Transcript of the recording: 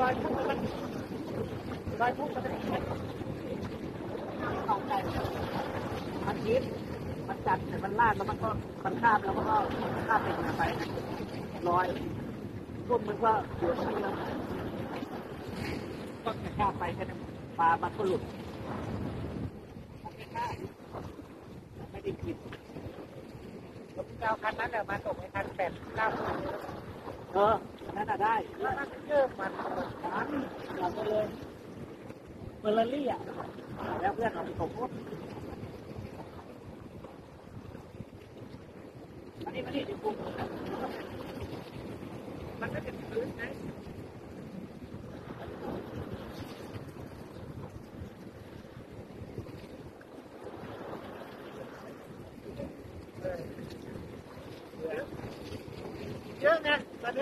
รอยทุกข์มันรอยทุกข์มันจะเห็นเข้าใจมันคิดมันจัดแต่มันลาดแล้วมันก็มันข้ามแล้วมันก็ข้ามไปหาไปลอยรวมมันก็เดือดที่แล้วก็จะข้ามไปแค่นั้นปลามันก็หลุดมันไม่ได้ไม่ได้ผิดผมจะเอาคันนั้นเดี๋ยมาส่งให้คันแปดเก้าเออนั่นน่ะได้แล้วมันเพิ่มมันร้าน lên mình lên lý à đeo cái học cục quá đi đi đi cùng bắt cái thứ đấy Yeah, man.